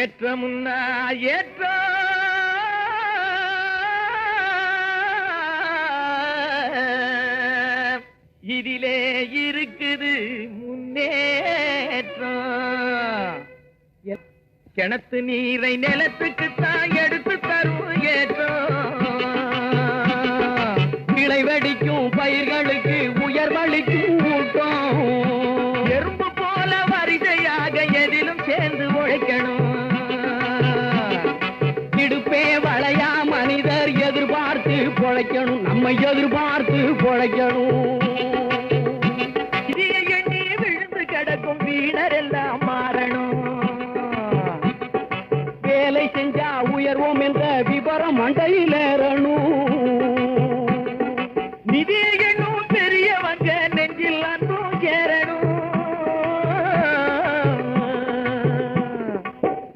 ஏற்ற முன்னா ஏற்ற. இதிலே இருக்குது முன்னேற்றம். கிணத்து நீரை நிலத்துக்கு தான் எடுத்து தரும் ஏற்றம். கிளை வெடிக்கும் பயிர்களுக்கு உயர்வளிக்கும் ஊட்டம். எறும்பு போல வரிசையாக எதிலும் சேர்ந்து உழைக்கணும். எதிர்பார்த்து நம்மை எதிர்பார்த்து பொழைக்கணும். விழுந்து கிடக்கும் வீணர் எல்லாம் மாறணும். வேலை செஞ்சா உயர்வோம் என்ற விவரம் மண்டையில